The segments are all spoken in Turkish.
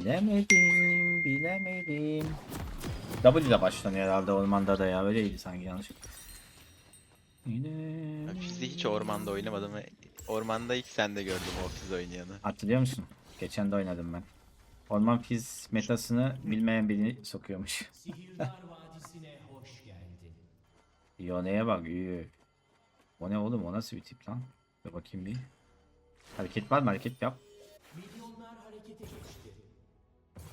Bilemedim, bilemedim. W ile başlanıyor herhalde ormanda da ya. Öyleydi sanki yanlış. Ben Fiz'de hiç ormanda oynamadım ormanda ilk sende gördüm o Fiz oynayanı. Hatırlıyor musun? Geçen de oynadım ben. Orman fiz metasını bilmeyen birini sokuyormuş. Yone'ye bak. Üy. O ne oğlum? O nasıl bir tip lan? Dur bakayım bir. Hareket var mı? Hareket yap.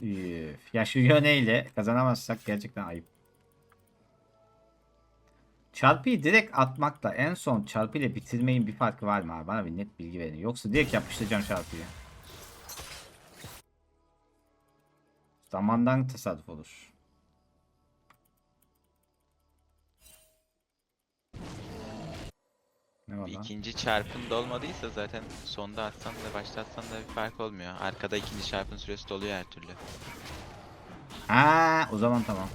Üf. Ya şu Yone ile kazanamazsak gerçekten ayıp. Çarpıyı direkt atmakla en son çarpıyla bitirmeyin bir farkı var mı abi? Bana bir net bilgi verin. Yoksa direkt yapıştıracağım çarpıyı. Zamandan tesadüf olur. Lan? ikinci çarpın da olmadıysa zaten sonda atsan da başta atsan da bir fark olmuyor. Arkada ikinci çarpın süresi doluyor her türlü. Ha, o zaman tamam.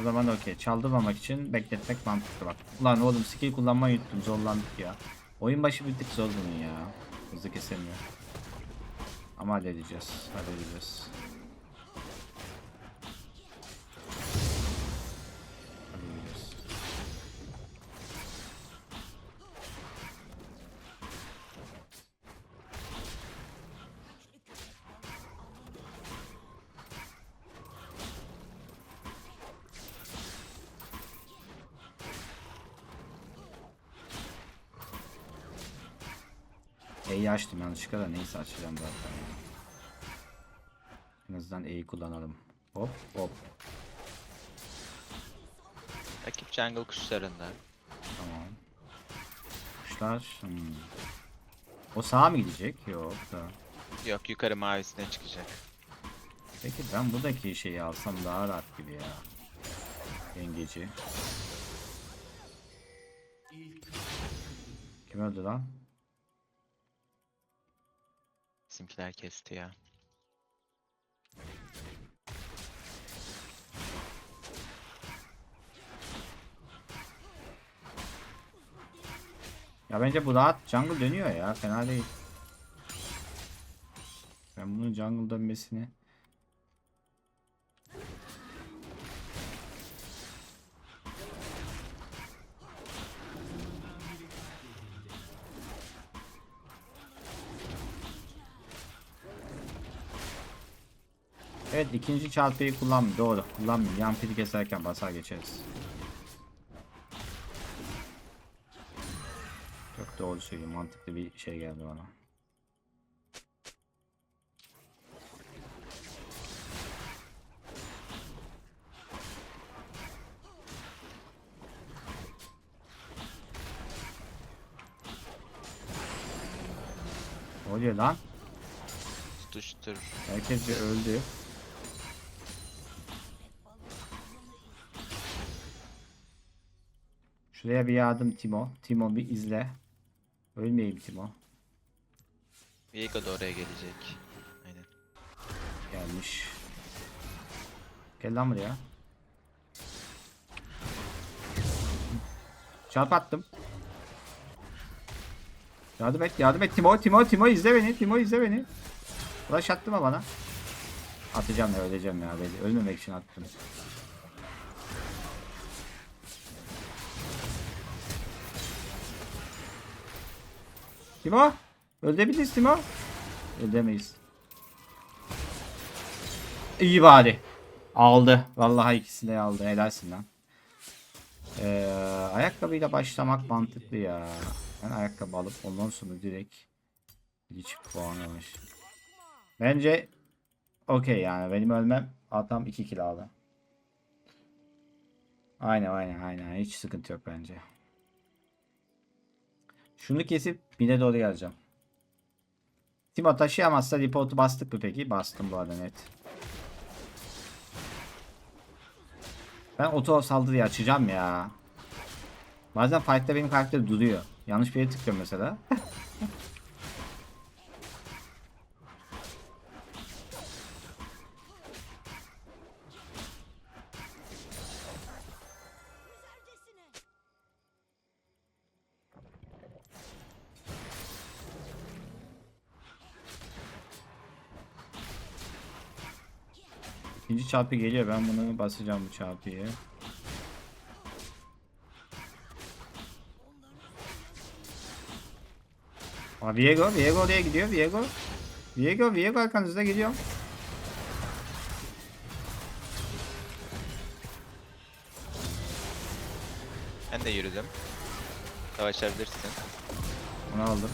O zaman okey. Çaldırmamak için bekletmek mantıklı bak. Ulan oğlum skill kullanmayı unuttum. Zorlandık ya. Oyun başı bir tık zor bunun ya. Hızlı kesemiyor. Ama. Halledeceğiz. Halledeceğiz. E'yi açtım yanlışlıkla da neyse açacağım zaten. En azından E'yi kullanalım. Hop hop. Rakip jungle kuşlarında. Tamam. Kuşlar. Hmm. O sağa mı gidecek? Yok da. Yok yukarı mavisine çıkacak. Peki ben buradaki şeyi alsam daha rahat gibi ya. Yengeci. Kim öldü lan? Bizimkiler kesti ya. Ya bence bu rahat jungle dönüyor ya. Fena değil. Ben bunun jungle dönmesini ikinci çarpıyı kullanmıyor. Doğru. Kullanmıyor. Yan pili keserken basar geçeriz. Çok doğru söylüyor. Mantıklı bir şey geldi bana. Oluyor lan? Tutuştur. Herkes bir öldü. Şuraya bir yardım Timo. Timo bir izle. Ölmeyeyim Timo. Viego da oraya gelecek. Aynen. Gelmiş. Gel lan buraya. Çarp attım. Yardım et, yardım et Timo, Timo, Timo izle beni, Timo izle beni. Flash attı mı bana? Atacağım ya, öleceğim ya. belli. Ölmemek için attım. Timo, öldürebiliriz Timo. Öldüremeyiz. İyi bari. Aldı. Vallahi ikisini de aldı. Helalsin lan. Ee, ayakkabıyla başlamak mantıklı ya. Ben ayakkabı alıp ondan sonra direkt hiç puanı var. Bence okey yani benim ölmem adam 2 kill aldı. Aynen aynen aynen hiç sıkıntı yok bence. Şunu kesip bine doğru geleceğim. Timo taşıyamazsa reportu bastık mı peki? Bastım bu arada net. Ben oto saldırıyı açacağım ya. Bazen fight'ta benim karakter duruyor. Yanlış bir yere tıklıyorum mesela. İkinci çarpı geliyor. Ben bunu basacağım bu çarpıyı. Aa, Viego, Viego oraya gidiyor. Viego. Viego, Viego arkanızda geliyor. Ben de yürüdüm. Savaşabilirsin. Onu aldım.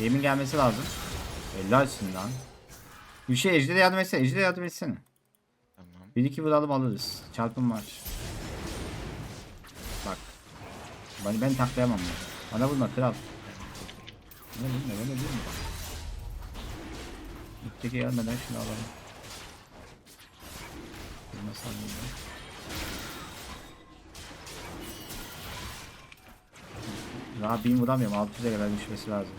Eğimin gelmesi lazım. Helalsin lan. Bir şey Ejder'e yardım etsene. Ejder'e yardım etsene. Tamam. 1-2 vuralım alırız. Çarpım var. Bak. Ben, ben taklayamam bunu. Bana vurma kral. Ne vurma bana vurma. Üstteki gelmeden şunu alalım. Vurmasam iyi. Daha bin vuramıyorum. 600'e kadar düşmesi lazım.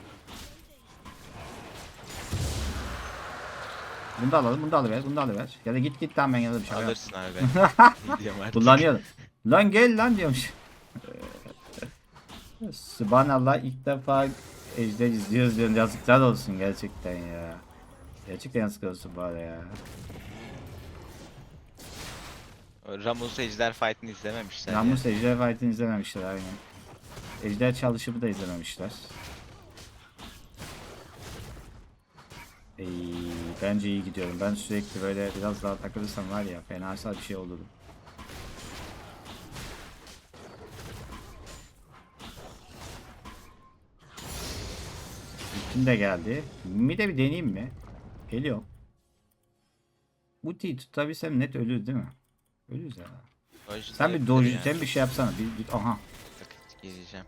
Bunu da alalım, bunu da alıver, bunu da alıver. Ya da git git lan ben yanında bir şey yap. Alırsın abi ben. Gidiyorum artık. Kullanıyorum. lan gel lan diyormuş. Subhanallah ilk defa Ejder izliyoruz diyorum. Yazıklar olsun gerçekten ya. Gerçekten yazıklar olsun bari ya. Ramus Ejder Fight'ını izlememişler. ya. Namus Ejder Fight'ını izlememişler aynen. Ejder çalışımı da izlememişler. Ey, bence iyi gidiyorum. Ben sürekli böyle biraz daha takılırsam var ya fenasal bir şey olurdu. Kim de geldi. Mi de bir deneyeyim mi? Geliyor. Bu T'yi tutabilsem net ölür değil mi? Ölürüz ya. Doj'da Sen bir yapılır doji, yani. sen bir şey yapsana. Bir, bir aha. Gireceğim.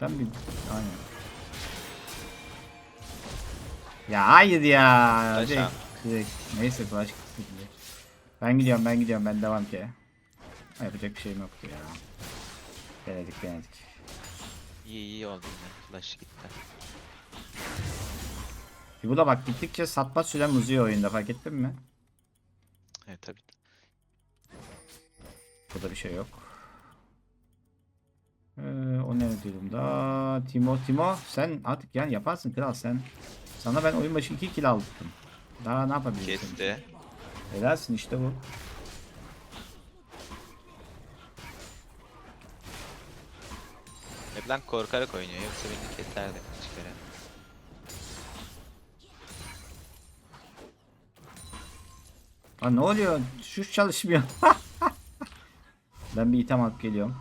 Sen bir aynen. Ya hayır ya. Direkt- direkt. Neyse flash gitti. Ben gidiyorum ben gidiyorum ben devam ki. Yapacak bir şeyim yoktu ya. Denedik denedik. İyi iyi oldu yine. Flash gitti. Bu da bak gittikçe satma sürem uzuyor oyunda fark ettin mi? Evet tabii. Burada bir şey yok. Ee, o ne durumda? Timo Timo sen artık yani yaparsın kral sen. Sana ben oyun başı 2 kill aldım. Daha ne yapabilirsin? Kesti. Helalsin işte bu. Leblanc korkarak oynuyor. Yoksa beni keserdi. Çıkarım. Ha ne oluyor? Şu çalışmıyor. ben bir item alıp geliyorum.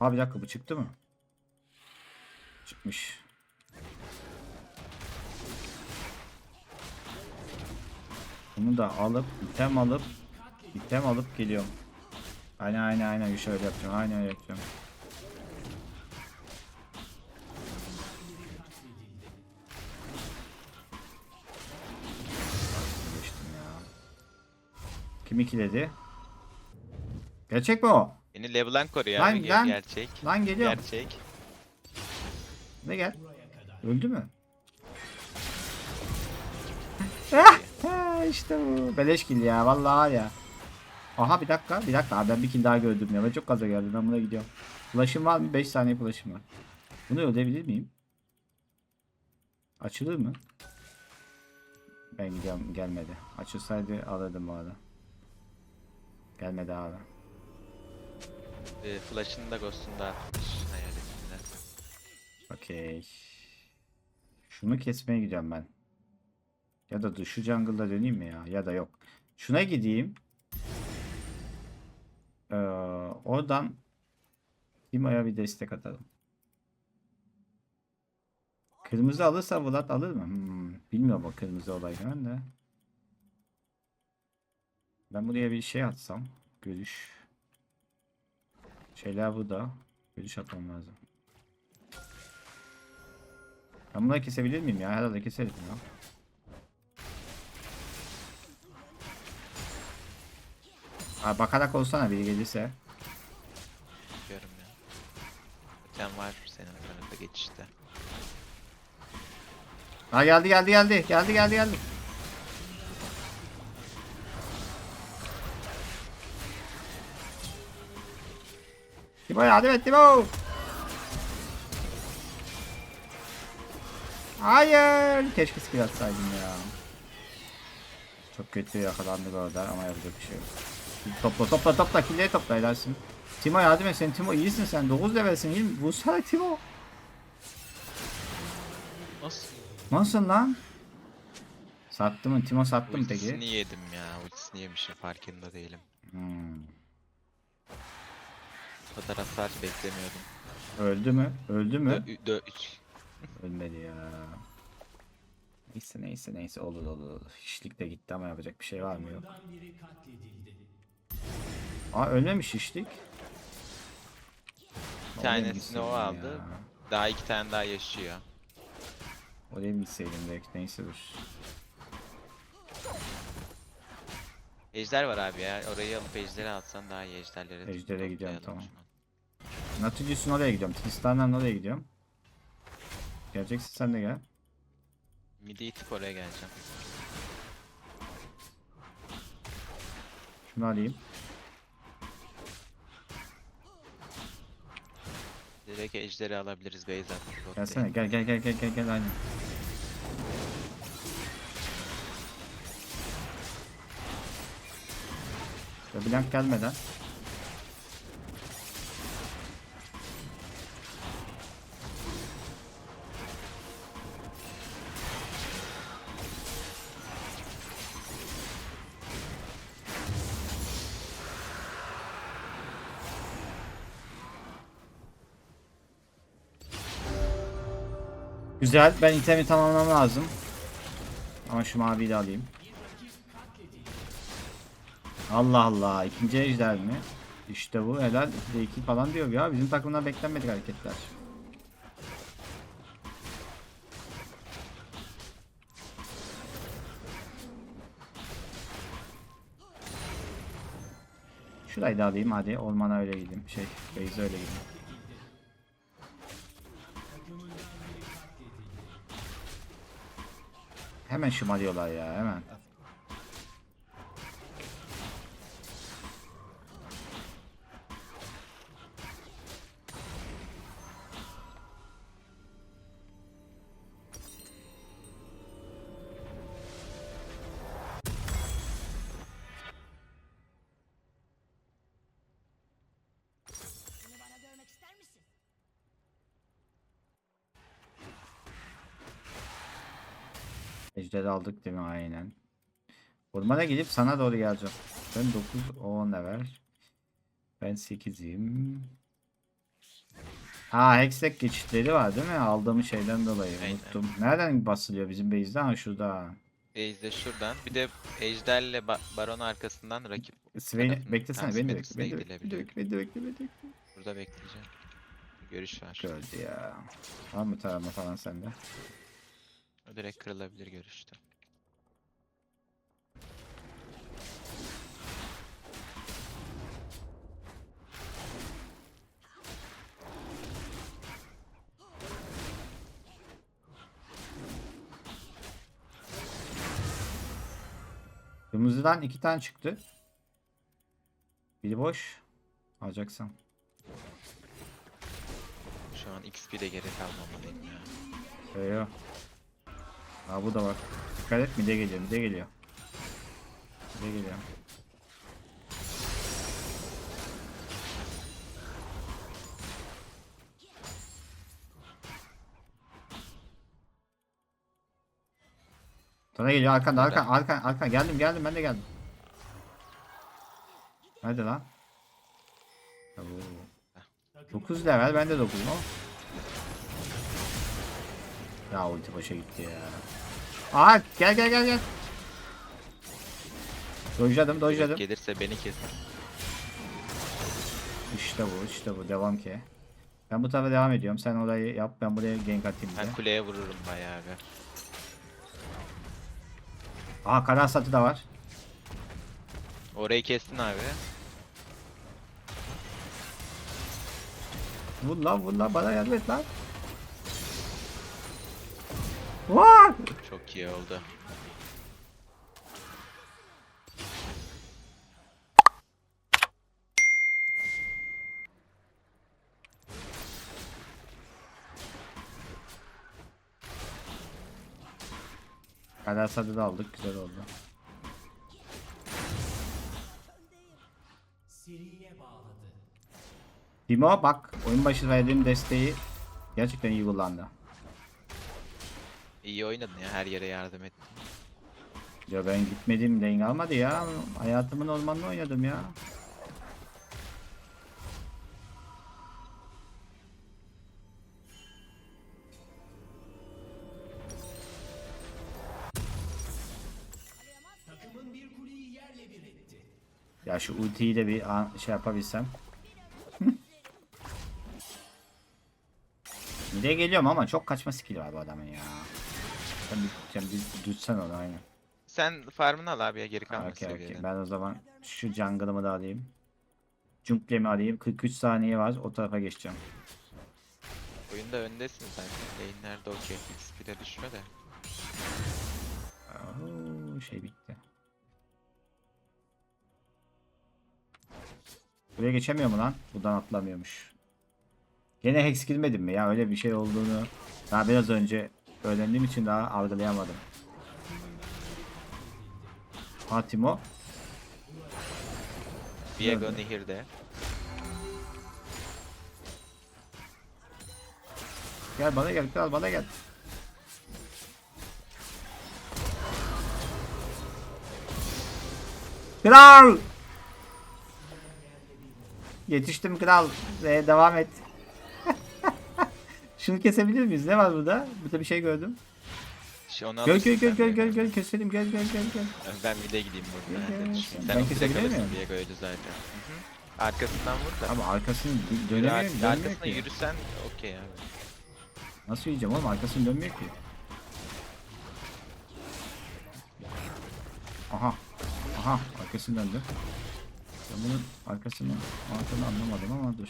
Abi bir dakika bu çıktı mı? Çıkmış. Bunu da alıp item alıp item alıp geliyorum. Aynen aynen aynen şöyle yapacağım. Aynen öyle yapacağım. Geçtim ya. Kim ikiledi? Gerçek mi o? Beni Leblanc koruyor Lan, abi. Lan. Gerçek. Lan geliyor. Gerçek. Ne gel? Öldü mü? işte bu. Beleş kill ya vallahi var ya. Aha bir dakika bir dakika abi ben bir kill daha gördüm ya. Ben çok gaza geldim ben buna gidiyorum. Flash'ım var mı? 5 saniye flash'ım var. Bunu ödebilir miyim? Açılır mı? Ben gidiyorum gelmedi. Açılsaydı alırdım bu arada. Gelmedi abi. Ee, Flash'ını da Ghost'unu da atmış. Hayaletinden. Okey. Şunu kesmeye gidiyorum ben. Ya da şu jungle'da döneyim mi ya? Ya da yok. Şuna gideyim. Ee, oradan Timo'ya bir destek atalım. Kırmızı alırsa Vlad alır mı? Hmm, bilmiyorum o kırmızı olayı ben de. Ben buraya bir şey atsam. Görüş. Şeyler burada. Görüş atmam lazım. Ben bunları kesebilir miyim ya? Herhalde keserim ya. Abi bakarak olsana biri gelirse. Bakıyorum ya. Sen var senin tarafa geçişte. Ha geldi geldi geldi. Geldi geldi geldi. Timo yardım et Timo. Hayır. Keşke skill atsaydım ya. Çok kötü yakalandık orada ama yapacak bir şey yok. Topla topla topla killeri topla edersin. Timo yardım et sen Timo iyisin sen 9 levelsin iyi mi? Vursana Timo. Nasıl? Nasıl lan? Sattı mı? Timo sattı mı Ultisini peki? yedim ya. Ultisini yemişim farkında değilim. Hmm. Kadar hasar beklemiyordum. Öldü mü? Öldü mü? Dö- dö- üç. Ölmedi ya. Neyse neyse neyse olur olur olur. Hiçlik de gitti ama yapacak bir şey var mı yok. Aa ölmemiş hiçlik. Bir tanesini o aldı. Daha iki tane daha yaşıyor. Oraya mı gitseydim belki neyse dur. Ejder var abi ya. Orayı alıp ejderi alsan daha iyi ejderlere. Ejder'e gidiyorum, tamam. Natulius'un oraya gidiyorum. Tristan'dan oraya gidiyorum. Geleceksin sen de gel. Midi itip oraya geleceğim. Şunu alayım. Direkt ejderi alabiliriz bot Gelsene gel gel gel gel gel gel aynen. Blank gelmeden. Güzel. Ben itemi tamamlamam lazım. Ama şu maviyi de alayım. Allah Allah. ikinci ejder mi? İşte bu. Helal. 2'de 2 falan diyor ya. Bizim takımdan beklenmedik hareketler. Şurayı da alayım hadi. Ormana öyle gideyim. Şey, base'e öyle gideyim. Hemen şımarıyorlar ya hemen. Ejderi aldık değil mi? Aynen. Ormana gidip sana doğru geleceğim. Ben 9, o 10 level. Ben 8'im. Ha Hextech geçitleri var değil mi? Aldığım şeyden dolayı Aynen. unuttum. Nereden basılıyor bizim base'den? Ha şurada. Ejder şuradan. Bir de ejderle ba- baron arkasından rakip. Tarafın beklesene beni de bekle. Beni de bekle. Beni de bekle. Beni de bekle. Burada bekleyeceğim. Görüş var. Öldü ya. Var mı tarama falan sende? O direkt kırılabilir görüşte. Kırmızıdan iki tane çıktı. Biri boş. Alacaksın. Şu an XP'de gerek kalmamalıyım ya. Eyvah. Aa bu da var. Dikkat et mide geliyor mide geliyor. Mide geliyor. Sana geliyor arkan arkan arkan arkan geldim geldim ben de geldim. Nerede lan? Oo. 9 level ben de 9'um ama. Ya ulti boşa gitti ya. Aa gel gel gel gel. Dojladım dojladım. Gelirse beni keser. İşte bu işte bu devam ki. Ben bu tarafa devam ediyorum. Sen orayı yap ben buraya gank atayım Ben bize. kuleye vururum bayağı bir. Aha kara satı da var. Orayı kestin abi. Vur lan vur lan bana yardım et lan. Vaa! Çok iyi oldu. Karasad'ı da aldık. Güzel oldu. Timo bak oyun başı verdiğim desteği gerçekten iyi kullandı. İyi oynadın ya her yere yardım ettin. Ya ben gitmedim lane almadı ya. Hayatımın ormanını oynadım ya. Takımın bir kuleyi yerle bir etti. Ya şu ultiyi de bir an- şey yapabilsem. Mide geliyorum ama çok kaçma skill var bu adamın ya. Sen bir, sen bir düzsen onu aynen. Sen farmını al abi ya geri kalma okey. seviyeden. Ben o zaman şu jungle'ımı da alayım. Jungle'mi alayım. 43 saniye var. O tarafa geçeceğim. Oyunda öndesin zaten. Lane'lerde okey. XP'de düşme de. Oo, şey bitti. Buraya geçemiyor mu lan? Buradan atlamıyormuş. Gene hex girmedim mi ya? Öyle bir şey olduğunu daha biraz önce öğrendiğim için daha algılayamadım. Fatimo. Viego Nerede? nehirde. Gel bana gel kral bana gel. Kral! Yetiştim kral. Ee, devam et. Şunu kesebilir miyiz? Ne var burada? Burada bir şey gördüm. Şey, onu Gel alırsın gel gel sen gel Viego. gel gel keselim gel gel gel gel. Ben bir de gideyim. Gel, gel, sen- ben bize kesebilir kalırsın. miyim? Viego öldü zaten. Hı hı. Arkasından vur da. Ama arkasını dö- Yürü dönemiyor, ar- dönmüyor arkasına ki. yürüsen okey abi. Nasıl yiyeceğim oğlum? Arkasını dönmüyor ki. Aha. Aha. Arkasını döndü. Ben bunun arkasını mantığını anlamadım ama dur.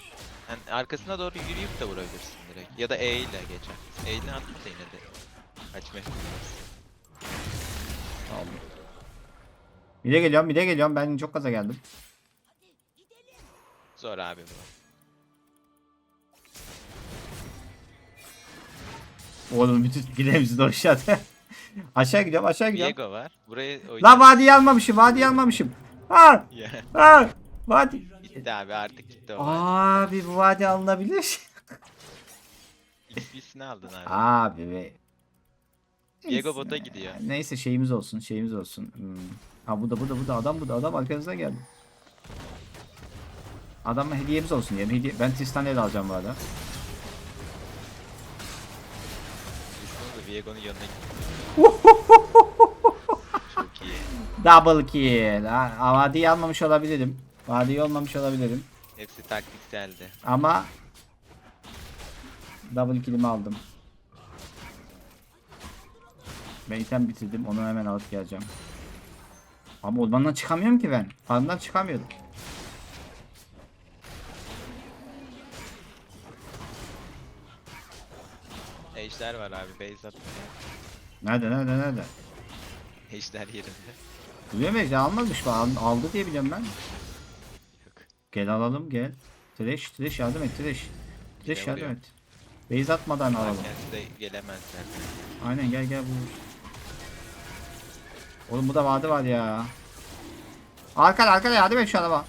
Yani arkasına doğru yürüyüp de vurabilirsin direkt. Ya da E ile geçer. E ile atma da yine de. Kaçma ihtimali. Aldım. Bir de geliyorum, bir de geliyorum. Ben çok gaza geldim. Zor abi bu. Oğlum bütün gidemizi de aşağıda. aşağı gidiyorum, aşağı gidiyorum. Viego var. Burayı La oynayalım. vadiyi almamışım, vadiyi almamışım. Ha! Ha! Vadi. gitti abi artık gitti o. Abi bu vadi alınabilir. XP'sini aldın abi. Abi be. Viego bota gidiyor. Neyse şeyimiz olsun, şeyimiz olsun. Hmm. Ha bu da bu da bu da adam bu da adam arkanızdan geldi. Adama hediyemiz olsun yani. Hediye... Ben Tristan'ı da alacağım bu arada. Düşünsene de Viego'nun yanına gitti. Double kill. Ha, vadiyi almamış olabilirim. Vadiyi olmamış olabilirim. Hepsi taktikseldi. Ama double kill'imi aldım. Ben item bitirdim. Onu hemen alıp geleceğim. Ama ormandan çıkamıyorum ki ben. Farmdan çıkamıyorum. Ejder var abi. Base at. Nerede nerede nerede? Ejder yerinde. Ejder almamış mı? Al- Aldı diye biliyorum ben. Yok. Gel alalım gel. Trash Trash yardım et Trash. Trash yardım et. Base atmadan alalım. Kendisi de gelemezler. Aynen gel gel vur. Oğlum bu da vardı var ya. Arkada arkada yardım et şu adama.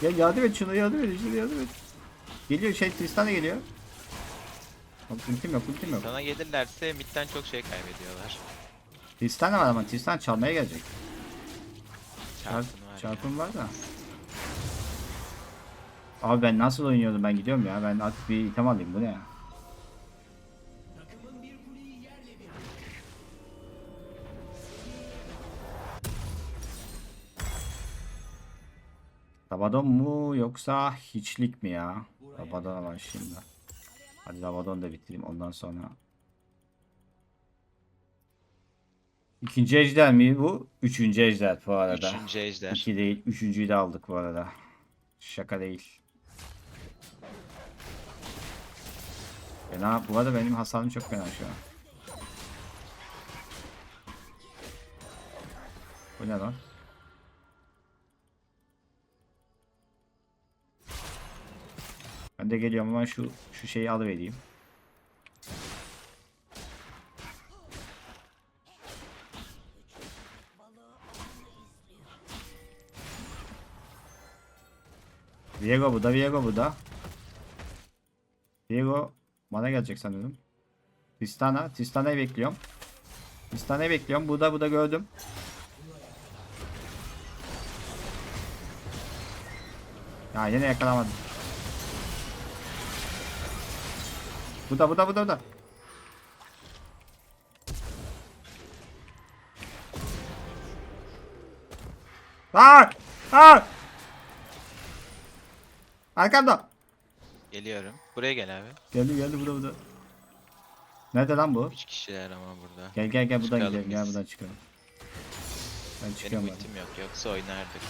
Gel yardım et şuna yardım et şuna yardım et. Geliyor şey Tristan da geliyor. Ultim yok ultim yok. Sana gelirlerse midden çok şey kaybediyorlar. Tristan da var ama Tristan çalmaya gelecek. Çarp, Çarpın var var da. Abi ben nasıl oynuyordum ben gidiyorum ya ben artık bir item alayım bu ne ya? Rabadon mu yoksa hiçlik mi ya? Rabadon var şimdi. Hadi Rabadon da bitireyim ondan sonra. İkinci ejder mi bu? Üçüncü ejder bu arada. Üçüncü ejder. İki değil, üçüncüyü de aldık bu arada. Şaka değil. Fena, bu arada benim hasarım çok fena şu an. Bu ne lan? Ben de geliyorum ama şu şu şeyi alıvereyim. Viego bu da Viego bu da. Viego bana gelecek sanırım. Tristana. Tristana'yı bekliyorum. Tristana'yı bekliyorum. Bu da bu da gördüm. Ya yine yakalamadım. Bu da bu da bu da bu da. Aa! Aa! Arkamda. Geliyorum. Buraya gel abi. Geldi geldi bu da bu da. Nerede lan bu? 3 kişiler ama burada. Gel gel gel buradan Çıkalım gidelim. Gel biz. buradan çıkalım. Ben Benim çıkıyorum. ben. ultim yok yoksa oynardık.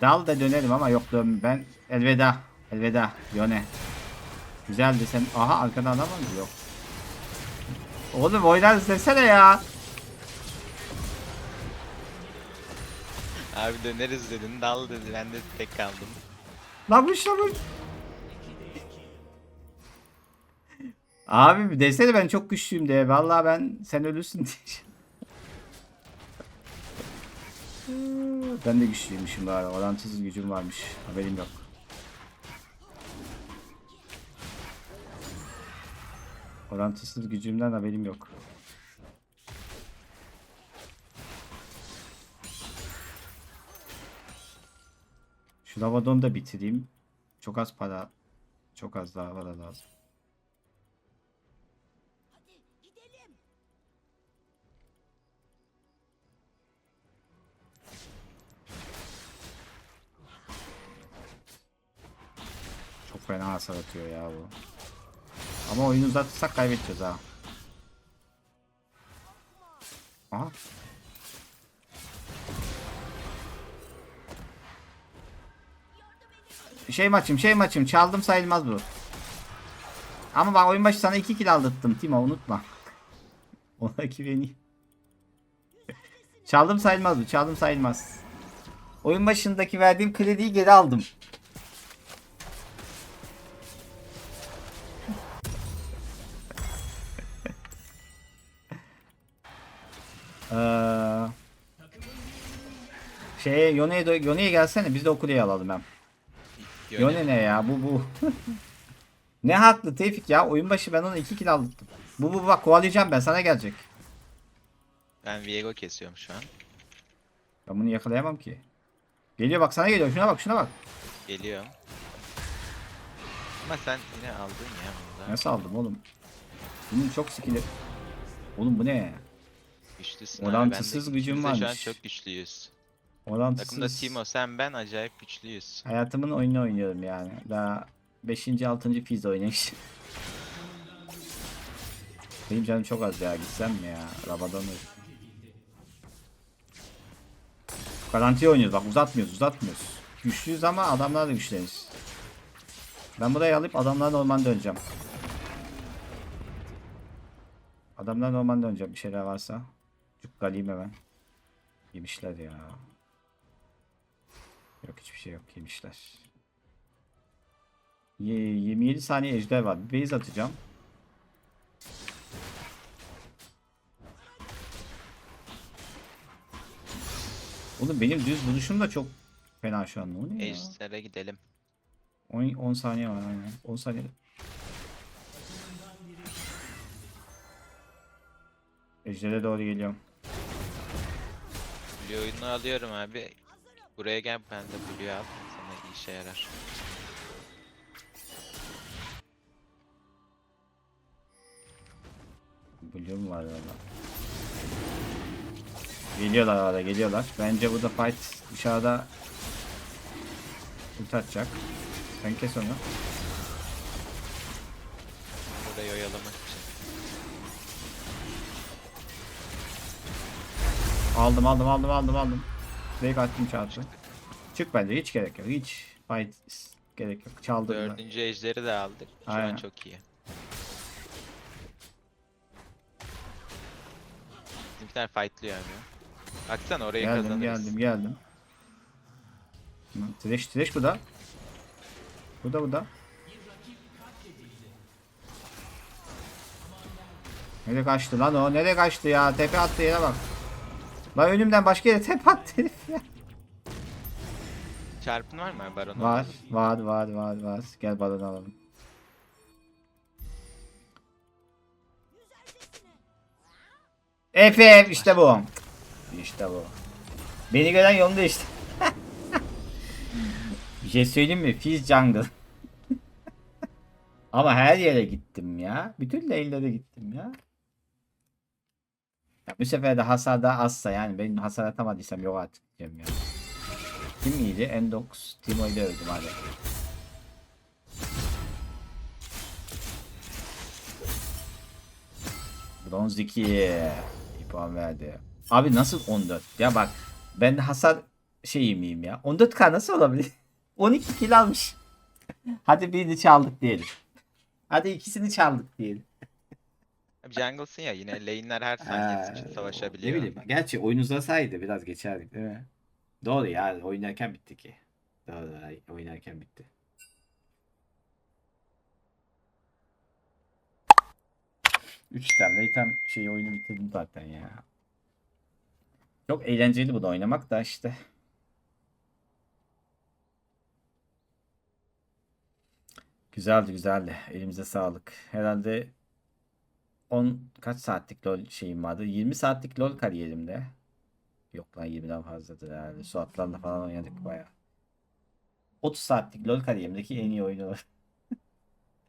Dal da dönelim ama yok dön. Ben elveda. Elveda. Yone. Güzeldi sen. Aha arkadan adam var mı? Yok. Oğlum oynarız desene ya. Abi döneriz dedin dal dedi ben de tek kaldım. Lamış lamış. Abi desene ben çok güçlüyüm diye. Vallahi ben sen ölürsün diye. ben de güçlüymüşüm bari. Orantısız gücüm varmış. Haberim yok. Orantısız gücümden haberim yok. Şu lavadonu da bitireyim. Çok az para. Çok az daha para lazım. Çok fena hasar atıyor ya bu. Ama oyunu uzatırsak kaybedeceğiz ha. Aha. Şey maçım şey maçım çaldım sayılmaz bu. Ama bak oyun başı sana 2 kill aldırttım Timo unutma. Ona güveneyim. çaldım sayılmaz bu çaldım sayılmaz. Oyun başındaki verdiğim krediyi geri aldım. Ee, şeye Yone'ye Yone'ye gelsene biz de o kuleyi alalım hem. Yone ne ya bu bu. ne haklı Tevfik ya oyun başı ben ona 2 kill aldırdım. Bu bu bak kovalayacağım ben sana gelecek. Ben Viego kesiyorum şu an. Ben bunu yakalayamam ki. Geliyor bak sana geliyor şuna bak şuna bak. Geliyorum. Ama sen yine aldın ya bunda. Nasıl aldım oğlum? Bunun çok skill'i. Oğlum bu ne? Güçlüsün abi. Orantısız gücüm de Şu an varmış. çok güçlüyüz. Orantısız. Takımda Timo sen ben acayip güçlüyüz. Hayatımın oyununu oynuyorum yani. Daha 5. 6. pizza oynamışım. Benim canım çok az ya gitsem mi ya? Rabadon'u. Garanti oynuyoruz bak uzatmıyoruz uzatmıyoruz. Güçlüyüz ama adamlar da güçlüyüz. Ben burayı alıp adamlar normal döneceğim. Adamlar normal döneceğim bir şeyler varsa. Cukkalayayım hemen. Yemişler ya. Yok hiçbir şey yok yemişler. Ye- 27 saniye ejder var. Bir base atacağım. Oğlum benim düz vuruşum da çok fena şu an. Ne? Ejder'e gidelim. 10, 10 saniye var aynen. 10 saniye. Ejder'e doğru geliyorum. Blue oyununu alıyorum abi. Buraya gel ben de Blue al. Sana işe yarar. Mu var valla? Geliyorlar arada geliyorlar. Bence burada fight dışarıda ult atacak. Sen kes onu. Burayı oyalamak Aldım aldım aldım aldım aldım. Direkt attım çarptı. Çık bence hiç gerek yok. Hiç fight gerek yok. Çaldım. Dördüncü ejderi de aldık. Şu Aynen. an çok iyi. Bizimkiler fightlıyor abi. Baksana orayı Geldim kazanırız. geldim geldim. Hı, Trash trash bu da. Burada burada. Nereye kaçtı lan o? Nereye kaçtı ya? Tepe attı yere bak. Lan önümden başka yere tepe attı herif ya. Çarpın var mı Baron? Var, var, var, var, var. Gel balonu alalım. Efe işte bu. İşte bu. Beni gören yolunda işte. Bir şey söyleyeyim mi? Fizz jungle. Ama her yere gittim ya. Bütün lane'lere gittim ya. Ya. Bu sefer de hasar daha azsa yani benim hasar atamadıysam yok artık diyeceğim ya. Kim iyiydi? Endox. Timo ile öldüm hadi. Bronz 2. İyi puan verdi. Abi nasıl 14? Ya bak ben hasar şeyi miyim ya? 14k nasıl olabilir? 12 kill almış. Hadi birini çaldık diyelim. Hadi ikisini çaldık diyelim. Abi jungle'sın ya yine lane'ler her saniyesi için savaşabiliyor. Ne bileyim. Gerçi oyun uzasaydı biraz geçerdik değil mi? Doğru ya oynarken bitti ki. Doğru oynarken bitti. Üç tane item şey oyunu bitirdim zaten ya. Çok eğlenceli bu da oynamak da işte. Güzeldi güzeldi. Elimize sağlık. Herhalde 10 kaç saatlik LoL şeyim vardı? 20 saatlik LoL kariyerimde. Yok lan 20'den fazladır herhalde. Suatlarla falan oynadık bayağı. 30 saatlik LoL kariyerimdeki en iyi oyunu.